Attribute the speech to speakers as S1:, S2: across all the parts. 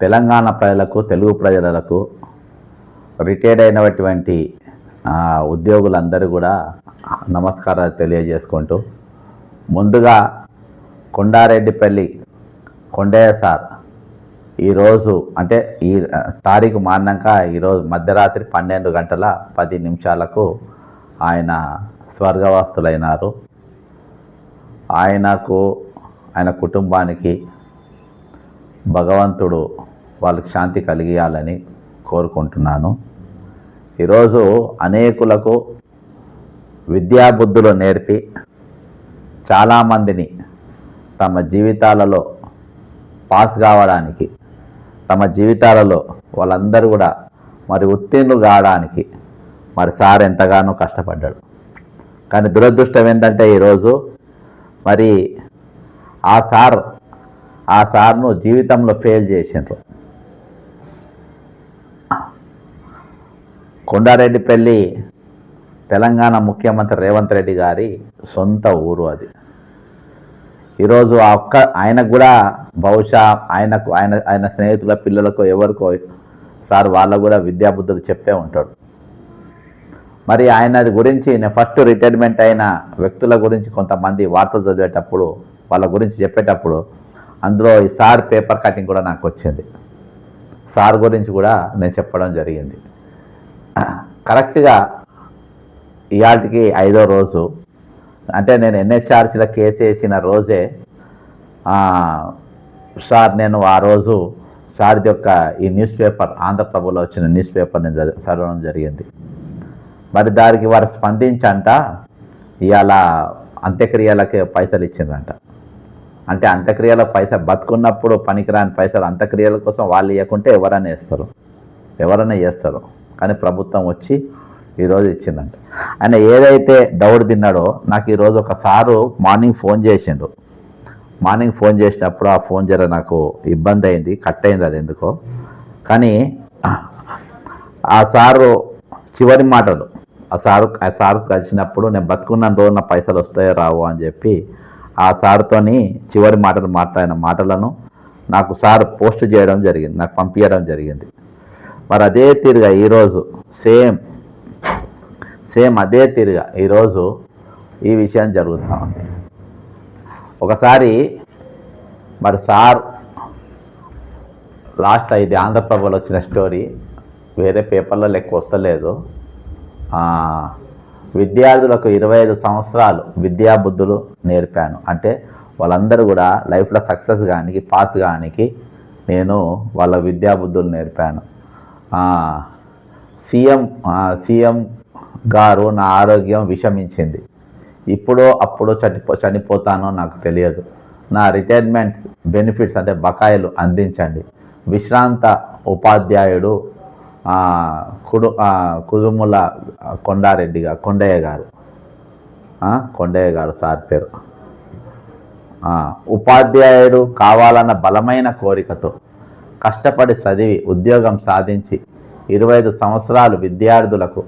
S1: తెలంగాణ ప్రజలకు తెలుగు ప్రజలకు రిటైర్డ్ అయినటువంటి ఉద్యోగులందరూ కూడా నమస్కారాలు తెలియజేసుకుంటూ ముందుగా కొండారెడ్డిపల్లి కొండయ్య సార్ ఈరోజు అంటే ఈ తారీఖు మారినాక ఈరోజు మధ్యరాత్రి పన్నెండు గంటల పది నిమిషాలకు ఆయన స్వర్గవాస్తులైనారు ఆయనకు ఆయన కుటుంబానికి భగవంతుడు వాళ్ళకి శాంతి కలిగియాలని కోరుకుంటున్నాను. ఈరోజు అనేకులకు విద్యాబుద్ధులు నేర్పి చాలామందిని తమ జీవితాలలో పాస్ కావడానికి తమ జీవితాలలో వాళ్ళందరూ కూడా మరి ఉత్తీర్ణులు కావడానికి మరి సార్ ఎంతగానో కష్టపడ్డాడు. కానీ దురదృష్టం ఏంటంటే ఈరోజు మరి ఆ సార్ ఆ సార్ను జీవితంలో ఫెయిల్ చేసిండ్రు. కొండారెడ్డిపల్లి తెలంగాణ ముఖ్యమంత్రి రేవంత్ రెడ్డి గారి సొంత ఊరు అది. ఈరోజు ఆ ఒక్క ఆయనకు కూడా బహుశా ఆయనకు ఆయన ఆయన స్నేహితుల పిల్లలకు ఎవరికో సార్ వాళ్ళకు కూడా విద్యాబుద్ధులు చెప్పే ఉంటాడు. మరి ఆయన గురించి నేను ఫస్ట్ రిటైర్మెంట్ అయిన వ్యక్తుల గురించి కొంతమంది వార్తలు చదివేటప్పుడు వాళ్ళ గురించి చెప్పేటప్పుడు అందులో ఈ సార్ పేపర్ కటింగ్ కూడా నాకు వచ్చింది. సార్ గురించి కూడా నేను చెప్పడం జరిగింది. కరెక్ట్గా ఇవాటికి ఐదో రోజు అంటే నేను ఎన్హెచ్ఆర్సీలో కేసు వేసిన రోజే సార్ నేను ఆ రోజు సార్ యొక్క ఈ న్యూస్ పేపర్ ఆంధ్రప్రభలో వచ్చిన న్యూస్ పేపర్ నేను చదవడం జరిగింది. మరి దానికి వారు స్పందించంట ఇవాళ అంత్యక్రియలకి పైసలు ఇచ్చిందంట. అంటే అంత్యక్రియల పైసలు బతుకున్నప్పుడు పనికిరాని పైసలు అంత్యక్రియల కోసం వాళ్ళు ఇవ్వకుంటే ఎవరైనా వేస్తారు ఎవరైనా చేస్తారు కానీ ప్రభుత్వం వచ్చి ఈరోజు ఇచ్చిందంట. ఆయన ఏదైతే డౌట్ తిన్నాడో నాకు ఈరోజు ఒక సారు మార్నింగ్ ఫోన్ చేసిండు. మార్నింగ్ ఫోన్ చేసినప్పుడు ఆ ఫోన్ జర నాకు ఇబ్బంది అయింది కట్ అయింది అది ఎందుకో. కానీ ఆ సారు చివరి మాటలు ఆ సారు ఆ సారు కలిసినప్పుడు నేను బతుకున్న రోజు నా పైసలు వస్తాయో రావు అని చెప్పి ఆ సార్తోని చివరి మాటలు మాట్లాడిన మాటలను నాకు సార్ పోస్ట్ చేయడం జరిగింది నాకు పంపించడం జరిగింది. మరి అదే తీరుగా ఈరోజు సేమ్ సేమ్ అదే తీరుగా ఈరోజు ఈ విషయం జరుగుతూ ఉంది. ఒకసారి మరి సార్ లాస్ట్ ఇది ఆంధ్రప్రభలో వచ్చిన స్టోరీ వేరే పేపర్లో లెక్క వస్తలేదు. విద్యార్థులకు ఇరవై ఐదు సంవత్సరాలు విద్యాబుద్ధులు నేర్పాను. అంటే వాళ్ళందరూ కూడా లైఫ్లో సక్సెస్ కానికి పాస్ కానికి నేను వాళ్ళ విద్యాబుద్ధులు నేర్పాను. సీఎం సీఎం గారు నా ఆరోగ్యం విషమించింది. ఇప్పుడో అప్పుడో చనిపో చనిపోతానో నాకు తెలియదు. నా రిటైర్మెంట్ బెనిఫిట్స్ అంటే బకాయిలు అందించండి. విశ్రాంత ఉపాధ్యాయుడు కుడు కుదుముల కొండారెడ్డి గారు కొండయ్య గారు. కొండయ్య గారు సార్ పేరు. ఉపాధ్యాయుడు కావాలన్న బలమైన కోరికతో కష్టపడి చదివి ఉద్యోగం సాధించి ఇరవై ఐదు సంవత్సరాలు విద్యార్థులకు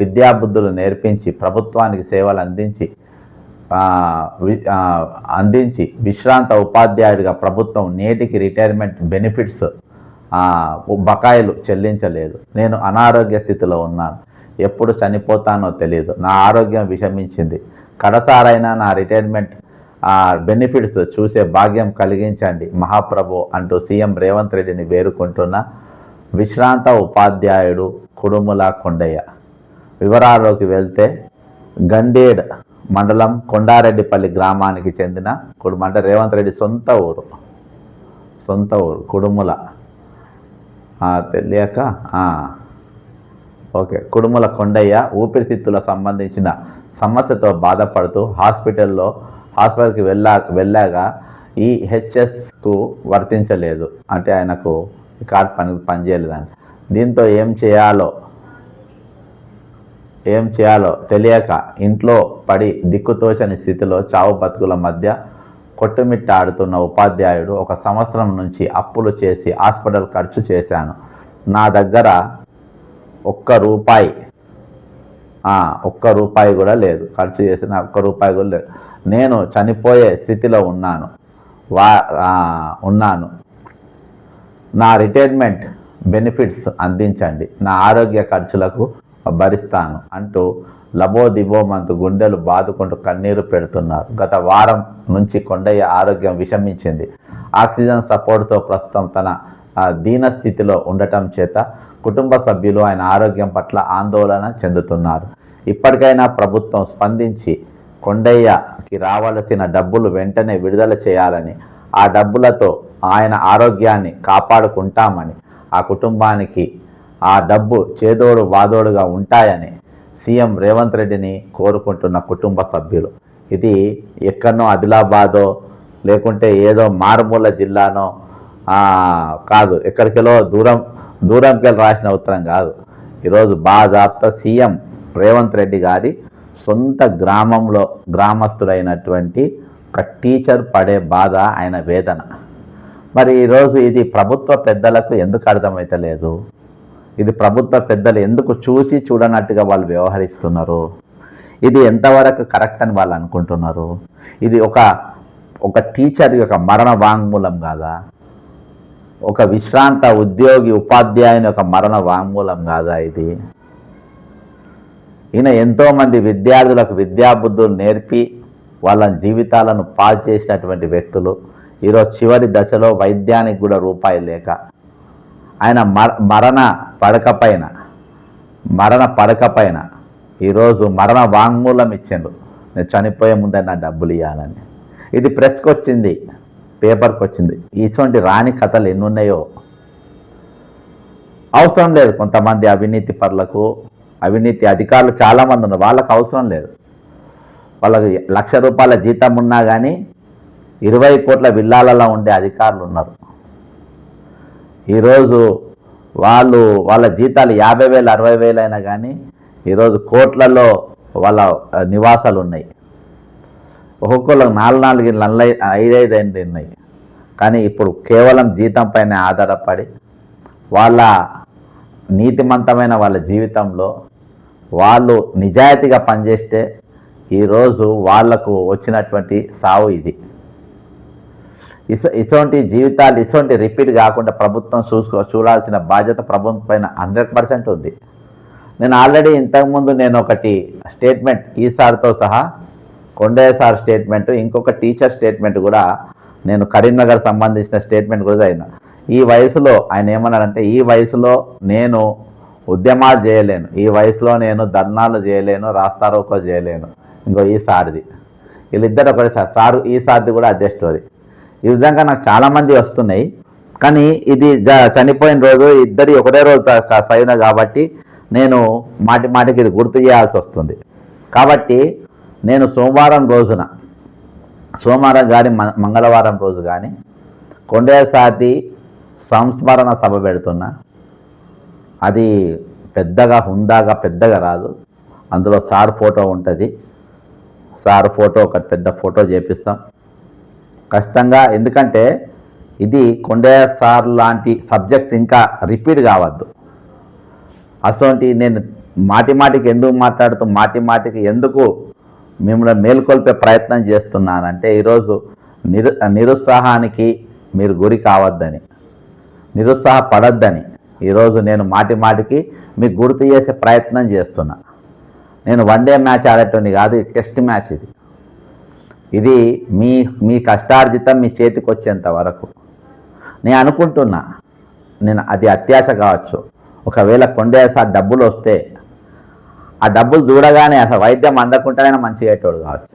S1: విద్యాబుద్ధులు నేర్పించి ప్రభుత్వానికి సేవలు అందించి అందించి విశ్రాంత ఉపాధ్యాయుడిగా ప్రభుత్వం నేటికి రిటైర్మెంట్ బెనిఫిట్స్ బకాయిలు చెల్లించలేదు. నేను అనారోగ్య స్థితిలో ఉన్నాను. ఎప్పుడు చనిపోతానో తెలియదు నా ఆరోగ్యం విషమించింది. కడసారైనా నా రిటైర్మెంట్ బెనిఫిట్స్ చూసే భాగ్యం కలిగించండి. మహాప్రభు అంటూ సీఎం రేవంత్ రెడ్డిని వేరుకుంటున్న విశ్రాంత ఉపాధ్యాయుడు కుడుముల కొండయ్య. వివరాల్లోకి వెళ్తే గండేడ్ మండలం కొండారెడ్డిపల్లి గ్రామానికి చెందిన కుడుమ అంటే రేవంత్ రెడ్డి సొంత ఊరు. సొంత ఊరు కుడుముల. తెలియక ఓకే కుడుముల కొండయ్య ఊపిరితిత్తుల సంబంధించిన సమస్యతో బాధపడుతూ హాస్పిటల్లో హాస్పిటల్కి వెళ్ళా వెళ్ళాగా ఈ హెచ్ఎస్కు వర్తించలేదు. అంటే ఆయనకు కార్డ్ పని పనిచేయలేదని. దీంతో ఏం చేయాలో ఏం చేయాలో తెలియక ఇంట్లో పడి దిక్కుతోచని స్థితిలో చావు బతుకుల మధ్య కొట్టుమిట్టాడుతున్న ఉపాధ్యాయుడు ఒక సంవత్సరం నుంచి అప్పులు చేసి హాస్పిటల్ ఖర్చు చేశాను. నా దగ్గర ఒక్క రూపాయి ఒక్క రూపాయి కూడా లేదు. ఖర్చు చేసిన ఒక్క రూపాయి కూడా లేదు. నేను చనిపోయే స్థితిలో ఉన్నాను. వా ఉన్నాను. నా రిటైర్మెంట్ బెనిఫిట్స్ అందించండి. నా ఆరోగ్య ఖర్చులకు భరిస్తాను అంటూ లబోదిబోమంతు గుండెలు బాదుకుంటూ కన్నీరు పెడుతున్నారు. గత వారం నుంచి కొండయ్య ఆరోగ్యం విషమించింది. ఆక్సిజన్ సపోర్ట్తో ప్రస్తుతం తన దీనస్థితిలో దీన స్థితిలో ఉండటం చేత కుటుంబ సభ్యులు ఆయన ఆరోగ్యం పట్ల ఆందోళన చెందుతున్నారు. ఇప్పటికైనా ప్రభుత్వం స్పందించి కొండయ్యకి రావలసిన డబ్బులు వెంటనే విడుదల చేయాలని ఆ డబ్బులతో ఆయన ఆరోగ్యాన్ని కాపాడుకుంటామని ఆ కుటుంబానికి ఆ డబ్బు చేదోడు వాదోడుగా ఉంటాయని సీఎం రేవంత్ రెడ్డిని కోరుకుంటున్న కుటుంబ సభ్యులు. ఇది ఎక్కడనో ఆదిలాబాదో లేకుంటే ఏదో మారుమూల జిల్లానో కాదు ఎక్కడికెలో దూరం దూరంకెళ్ళి రాసిన ఉత్తరం కాదు. ఈరోజు బాజాప్త సీఎం రేవంత్ రెడ్డి గారి సొంత గ్రామంలో గ్రామస్తుడైనటువంటి ఒక టీచర్ పడే బాధ ఆయన వేదన. మరి ఈరోజు ఇది ప్రభుత్వ పెద్దలకు ఎందుకు అర్థమైతలేదు? ఇది ప్రభుత్వ పెద్దలు ఎందుకు చూసి చూడనట్టుగా వాళ్ళు వ్యవహరిస్తున్నారు? ఇది ఎంతవరకు కరెక్ట్ అని వాళ్ళు అనుకుంటున్నారు? ఇది ఒక ఒక టీచర్ యొక్క మరణ వాంగ్మూలం కాదా? ఒక విశ్రాంత ఉద్యోగి ఉపాధ్యాయుని యొక్క మరణ వాంగ్మూలం కాదా ఇది? ఈయన ఎంతోమంది విద్యార్థులకు విద్యాబుద్ధులు నేర్పి వాళ్ళ జీవితాలను పాస్ చేసినటువంటి వ్యక్తులు. ఈరోజు చివరి దశలో వైద్యానికి కూడా రూపాయి లేక. ఆయన మర మరణ పడక పైన మరణ పడక పైన ఈరోజు మరణ వాంగ్మూలం ఇచ్చిండు. నేను చనిపోయే ముందే నా డబ్బులు ఇవ్వాలని ఇది ప్రెస్కి వచ్చింది పేపర్కి వచ్చింది ఇటువంటి రాని కథలు ఎన్ని ఉన్నాయో అవసరం లేదు కొంతమంది అవినీతి పరులకు అవినీతి అధికారులు చాలామంది ఉన్నారు. వాళ్ళకు అవసరం లేదు. వాళ్ళకి లక్ష రూపాయల జీతం ఉన్నా కానీ ఇరవై కోట్ల విల్లాలలో ఉండే అధికారులు ఉన్నారు. ఈరోజు వాళ్ళు వాళ్ళ జీతాలు యాభై వేలు అరవై వేలు అయినా కానీ ఈరోజు కోట్లలో వాళ్ళ నివాసాలు ఉన్నాయి. ఒక్కొక్కరు నాలుగు నాలుగు నల్ల ఐదైదు ఐదు ఉన్నాయి. కానీ ఇప్పుడు కేవలం జీతం పైన ఆధారపడి వాళ్ళ నీతిమంతమైన వాళ్ళ జీవితంలో వాళ్ళు నిజాయితీగా పనిచేస్తే ఈరోజు వాళ్ళకు వచ్చినటువంటి సావు ఇది. ఇస ఇటువంటి జీవితాలు ఇటువంటి రిపీట్ కాకుండా ప్రభుత్వం చూసుకో చూడాల్సిన బాధ్యత ప్రభుత్వం పైన హండ్రెడ్ పర్సెంట్ ఉంది. నేను ఆల్రెడీ ఇంతకుముందు నేను ఒకటి స్టేట్మెంట్ ఈ సార్తో సహా కొండయ్య సార్ స్టేట్మెంట్ ఇంకొక టీచర్ స్టేట్మెంట్ కూడా నేను కరీంనగర్ సంబంధించిన స్టేట్మెంట్ కూడా అయినా ఈ వయసులో ఆయన ఏమన్నారంటే ఈ వయసులో నేను ఉద్యమాలు చేయలేను. ఈ వయసులో నేను ధర్నాలు చేయలేను రాస్తారోకో చేయలేను. ఇంకో ఈ సార్ది. వీళ్ళిద్దరు ఒకటి సార్. సారు ఈ సార్ది కూడా అదే స్టోరీ. ఈ విధంగా నాకు చాలామంది వస్తున్నాయి. కానీ ఇది జ- చనిపోయిన రోజు ఇద్దరి ఒకటే రోజు సైన కాబట్టి నేను మాటి మాటికి ఇది గుర్తు చేయాల్సి వస్తుంది. కాబట్టి నేను సోమవారం రోజున సోమవారం కానీ మంగళవారం రోజు కానీ కొండేసాతి సంస్మరణ సభ పెడుతున్నా. అది పెద్దగా హుందాగా పెద్దగా రాదు. అందులో సార్ ఫోటో ఉంటుంది. సార్ ఫోటో ఒక పెద్ద ఫోటో చేపిస్తాం. ఖచ్చితంగా ఎందుకంటే ఇది కొండయ్య సార్ లాంటి సబ్జెక్ట్స్ ఇంకా రిపీట్ కావద్దు. అసోంటి నేను మాటి మాటికి ఎందుకు మాట్లాడుతూ మాటి మాటికి ఎందుకు మిమ్మల్ని మేల్కొల్పే ప్రయత్నం చేస్తున్నానంటే ఈరోజు నిరు నిరుత్సాహానికి మీరు గురి కావద్దని నిరుత్సాహపడద్దని ఈరోజు నేను మాటి మాటికి మీకు గుర్తు చేసే ప్రయత్నం చేస్తున్నా. నేను వన్ డే మ్యాచ్ ఆడేటువంటి కాదు టెస్ట్ మ్యాచ్ ఇది. ఇది మీ మీ కష్టార్జితం మీ చేతికి వచ్చేంత వరకు. నేను అనుకుంటున్నా నేను అది అత్యాశ కావచ్చు. ఒకవేళ కొండేసా డబ్బులు వస్తే ఆ డబ్బులు చూడగానే అసలు వైద్యం అందకుండానే మంచిగా అయ్యేటోడు కావచ్చు.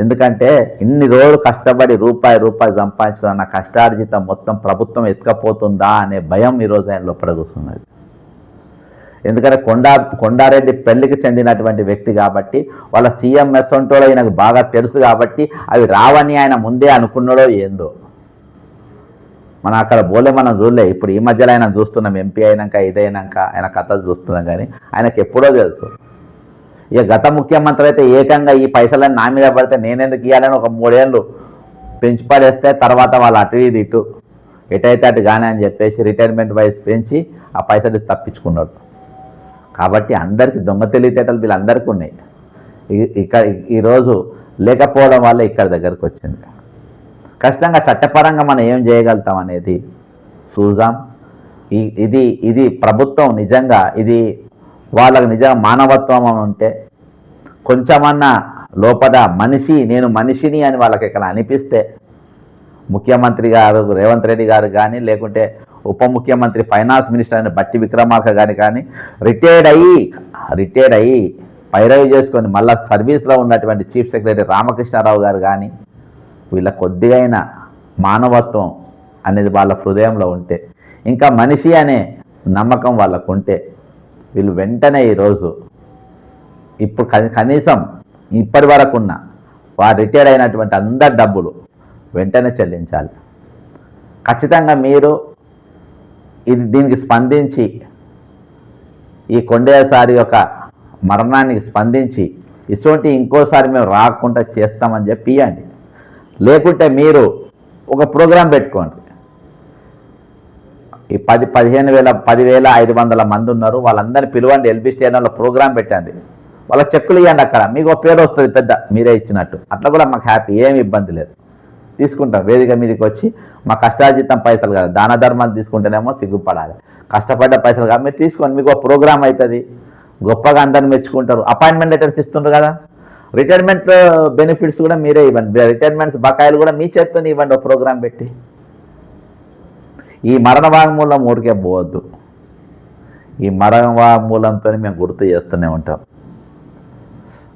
S1: ఎందుకంటే ఇన్ని రోజులు కష్టపడి రూపాయి రూపాయి సంపాదించుకున్న కష్టార్జితం మొత్తం ప్రభుత్వం ఎత్తుకపోతుందా అనే భయం ఈరోజు ఆయన లోపల కూర్చున్నది ఎందుకంటే కొండా కొండారెడ్డి పెళ్ళికి చెందినటువంటి వ్యక్తి కాబట్టి వాళ్ళ సీఎం మెస్సంటోలో ఆయనకు బాగా తెలుసు కాబట్టి అవి రావని ఆయన ముందే అనుకున్నాడో ఏందో. మనం అక్కడ బోలే మనం చూడలే ఇప్పుడు ఈ మధ్యలో ఆయన చూస్తున్నాం ఎంపీ అయినాక ఇదైనాక ఆయన కథలు చూస్తున్నాం కానీ ఆయనకు ఎప్పుడో తెలుసు. ఇక గత ముఖ్యమంత్రి అయితే ఏకంగా ఈ పైసలను నా మీద పడితే నేనెందుకు ఇవ్వాలని ఒక మూడేళ్ళు పెంచి పడేస్తే తర్వాత వాళ్ళు అటు ఇది ఇటు ఎటైతే అటు కానీ అని చెప్పేసి రిటైర్మెంట్ వయసు పెంచి ఆ పైసలు తప్పించుకున్నాడు. కాబట్టి అందరికీ దొంగ తెలివితేటలు వీళ్ళందరికీ ఉన్నాయి. ఇక్కడ ఈరోజు లేకపోవడం వల్ల ఇక్కడ దగ్గరకు వచ్చింది. ఖచ్చితంగా చట్టపరంగా మనం ఏం చేయగలుగుతాం అనేది చూద్దాం ఇది ఇది ప్రభుత్వం నిజంగా ఇది వాళ్ళకు నిజంగా మానవత్వం అని ఉంటే కొంచెమన్నా లోపల మనిషి నేను మనిషిని అని వాళ్ళకి ఇక్కడ అనిపిస్తే ముఖ్యమంత్రి గారు రేవంత్ రెడ్డి గారు కానీ లేకుంటే ఉప ముఖ్యమంత్రి ఫైనాన్స్ మినిస్టర్ అయిన బట్టి విక్రమార్క గారి కానీ రిటైర్డ్ అయ్యి రిటైర్డ్ అయ్యి పైరవి చేసుకొని మళ్ళా సర్వీస్లో ఉన్నటువంటి చీఫ్ సెక్రటరీ రామకృష్ణారావు గారు కానీ వీళ్ళ కొద్దిగైన మానవత్వం అనేది వాళ్ళ హృదయంలో ఉంటే ఇంకా మనిషి అనే నమ్మకం వాళ్ళకు ఉంటే వీళ్ళు వెంటనే ఈరోజు ఇప్పుడు కనీసం ఇప్పటి వరకున్న వారు రిటైర్ అయినటువంటి అందరి డబ్బులు వెంటనే చెల్లించాలి. ఖచ్చితంగా మీరు ఇది దీనికి స్పందించి ఈ కొండేసారి యొక్క మరణానికి స్పందించి ఇటువంటి ఇంకోసారి మేము రాకుండా చేస్తామని చెప్పి ఇవ్వండి లేకుంటే మీరు ఒక ప్రోగ్రాం పెట్టుకోండి. ఈ పది పదిహేను వేల పదివేల ఐదు వందల మంది ఉన్నారు. వాళ్ళందరినీ పిలవండి ఎల్బీ స్టేడియంలో ప్రోగ్రాం పెట్టండి. వాళ్ళ చెక్కులు ఇవ్వండి అక్కడ. మీకు ఒక పేరు వస్తుంది పెద్ద మీరే ఇచ్చినట్టు. అట్లా కూడా మాకు హ్యాపీ ఏమి ఇబ్బంది లేదు. తీసుకుంటాం వేదిక మీదకి వచ్చి. మా కష్టార్జితం పైసలు కాదు దాన ధర్మాలు తీసుకుంటేనేమో సిగ్గుపడాలి. కష్టపడ్డ పైసలు కాదు మీరు తీసుకోండి మీకు ఒక ప్రోగ్రామ్ అవుతుంది. గొప్పగా అందరిని మెచ్చుకుంటారు. అపాయింట్మెంట్ లెటర్స్ ఇస్తుండ్రు కదా. రిటైర్మెంట్ బెనిఫిట్స్ uh, కూడా మీరే ఇవ్వండి. రిటైర్మెంట్స్ బకాయిలు కూడా మీ చేత్తోనే ఇవ్వండి ఒక ప్రోగ్రామ్ పెట్టి. ఈ మరణ వాంగ్మూలం ఊరికే పోవద్దు. ఈ మరణ వాంగ్మూలంతో మేము గుర్తు చేస్తూనే ఉంటాం.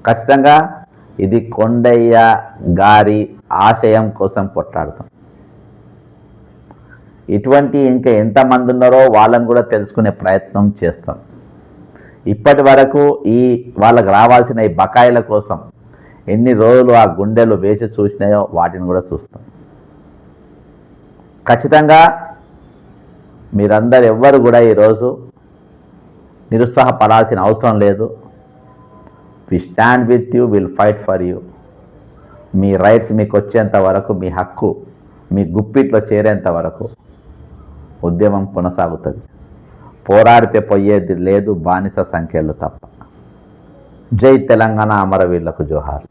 S1: ఖచ్చితంగా ఇది కొండయ్య గారి ఆశయం కోసం కొట్లాడతాం. ఇటువంటి ఇంకా ఎంతమంది ఉన్నారో వాళ్ళని కూడా తెలుసుకునే ప్రయత్నం చేస్తాం. ఇప్పటి వరకు ఈ వాళ్ళకి రావాల్సిన ఈ బకాయిల కోసం ఎన్ని రోజులు ఆ గుండెలు వేసి చూసినాయో వాటిని కూడా చూస్తాం. ఖచ్చితంగా మీరందరు ఎవ్వరు కూడా ఈరోజు నిరుత్సాహపడాల్సిన అవసరం లేదు. We stand with you will fight for you me rights మీకు వచ్చేంత వరకు మీ హక్కు మీ గుప్పిట్లో చేరేంత వరకు ఉద్యమం కొనసాగుతుంది. పోరాడితే పోయేది లేదు బానిస సంఖ్యలు తప్ప. జై తెలంగాణ అమరవీరులకు జోహార్